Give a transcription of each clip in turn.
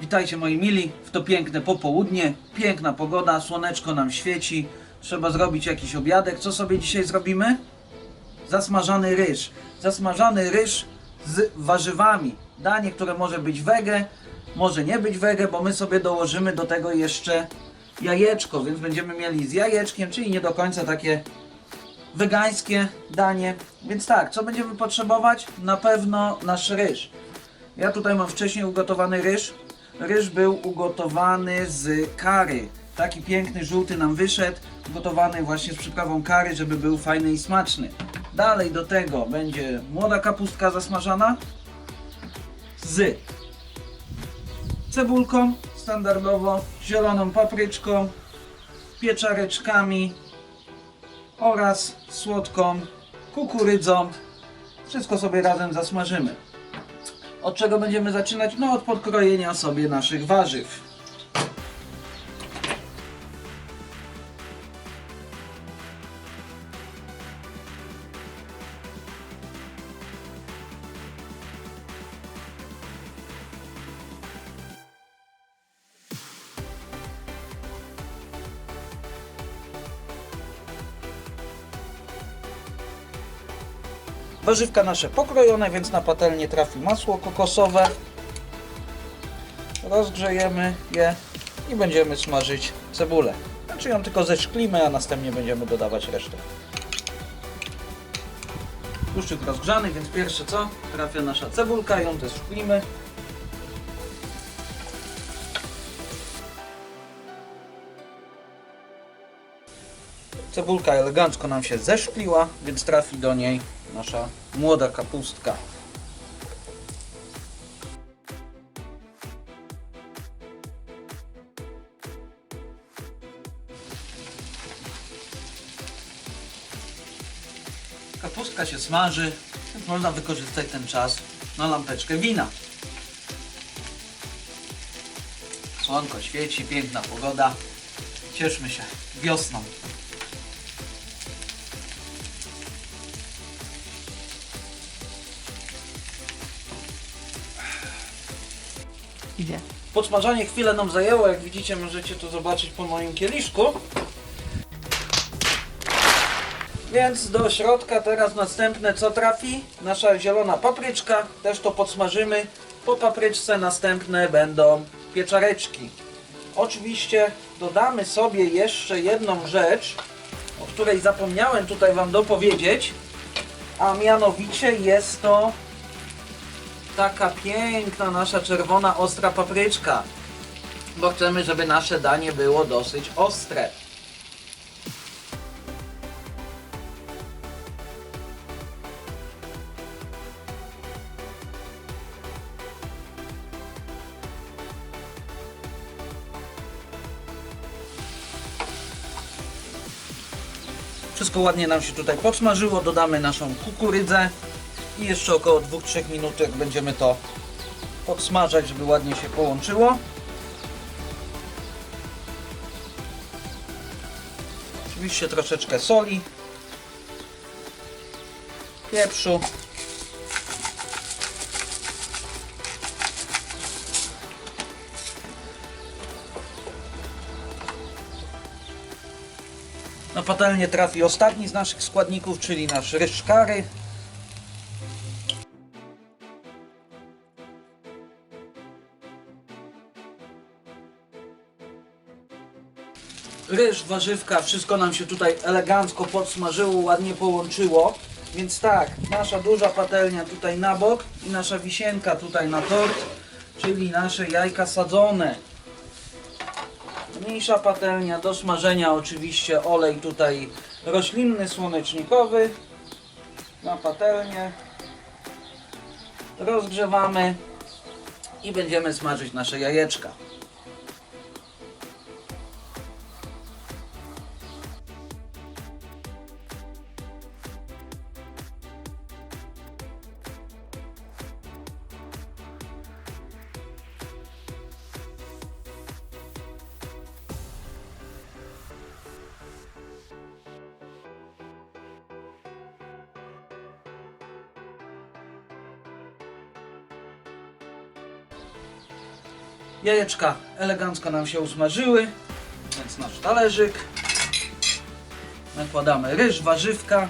Witajcie moi mili, w to piękne popołudnie, piękna pogoda, słoneczko nam świeci, trzeba zrobić jakiś obiadek. Co sobie dzisiaj zrobimy? Zasmażany ryż. Zasmażany ryż z warzywami. Danie, które może być wege, może nie być wege, bo my sobie dołożymy do tego jeszcze jajeczko, więc będziemy mieli z jajeczkiem, czyli nie do końca takie wegańskie danie. Więc tak, co będziemy potrzebować? Na pewno nasz ryż. Ja tutaj mam wcześniej ugotowany ryż. Ryż był ugotowany z kary. Taki piękny, żółty nam wyszedł. Ugotowany właśnie z przyprawą kary, żeby był fajny i smaczny. Dalej do tego będzie młoda kapustka zasmażana z cebulką standardowo, zieloną papryczką, pieczareczkami oraz słodką kukurydzą. Wszystko sobie razem zasmażymy. Od czego będziemy zaczynać? No od podkrojenia sobie naszych warzyw. Warzywka nasze pokrojone, więc na patelnię trafi masło kokosowe. Rozgrzejemy je i będziemy smażyć cebulę. Znaczy ją tylko zeszklimy, a następnie będziemy dodawać resztę. Tłuszczyk rozgrzany, więc pierwsze co? Trafia nasza cebulka, ją też szklimy. Cebulka elegancko nam się zeszkliła, więc trafi do niej nasza młoda kapustka. Kapustka się smaży, więc można wykorzystać ten czas na lampeczkę wina. Słonko świeci, piękna pogoda. Cieszmy się wiosną. Podsmażanie chwilę nam zajęło, jak widzicie możecie to zobaczyć po moim kieliszku. Więc do środka teraz następne co trafi? Nasza zielona papryczka, też to podsmażymy. Po papryczce następne będą pieczareczki. Oczywiście dodamy sobie jeszcze jedną rzecz, o której zapomniałem tutaj Wam dopowiedzieć, a mianowicie jest to taka piękna nasza czerwona ostra papryczka. Bo chcemy, żeby nasze danie było dosyć ostre. Wszystko ładnie nam się tutaj podsmażyło. Dodamy naszą kukurydzę i jeszcze około 2-3 minutek będziemy to podsmażać, żeby ładnie się połączyło. Oczywiście troszeczkę soli, pieprzu. Na patelnię trafi ostatni z naszych składników, czyli nasz ryż kary. Ryż, warzywka, wszystko nam się tutaj elegancko podsmażyło, ładnie połączyło. Więc tak, nasza duża patelnia tutaj na bok i nasza wisienka tutaj na tort, czyli nasze jajka sadzone. Mniejsza patelnia do smażenia oczywiście olej tutaj roślinny, słonecznikowy na patelnię. Rozgrzewamy i będziemy smażyć nasze jajeczka. Jajeczka elegancko nam się usmażyły, więc nasz talerzyk. Nakładamy ryż, warzywka.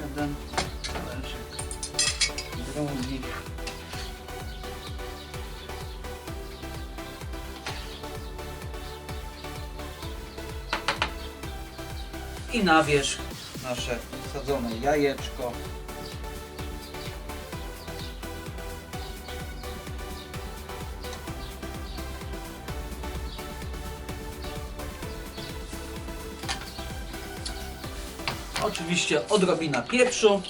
Jeden I na wierzch nasze sadzone jajeczko. Oczywiście odrobina pieprzu.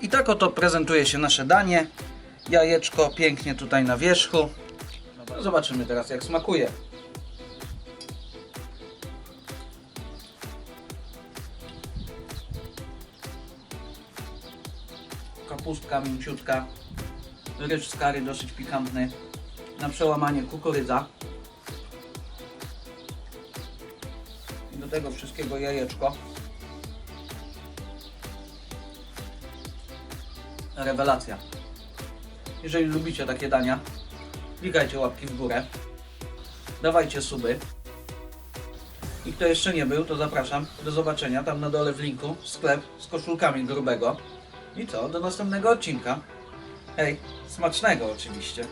I tak oto prezentuje się nasze danie. Jajeczko pięknie tutaj na wierzchu. Dobra, Zobaczymy teraz jak smakuje. Kapustka mięciutka. Ryż z kary dosyć pikantny. Na przełamanie kukurydza. I do tego wszystkiego jajeczko. Rewelacja. Jeżeli lubicie takie dania, klikajcie łapki w górę. Dawajcie suby. I kto jeszcze nie był, to zapraszam do zobaczenia tam na dole w linku sklep z koszulkami grubego. I co? Do następnego odcinka. Hej, smacznego oczywiście.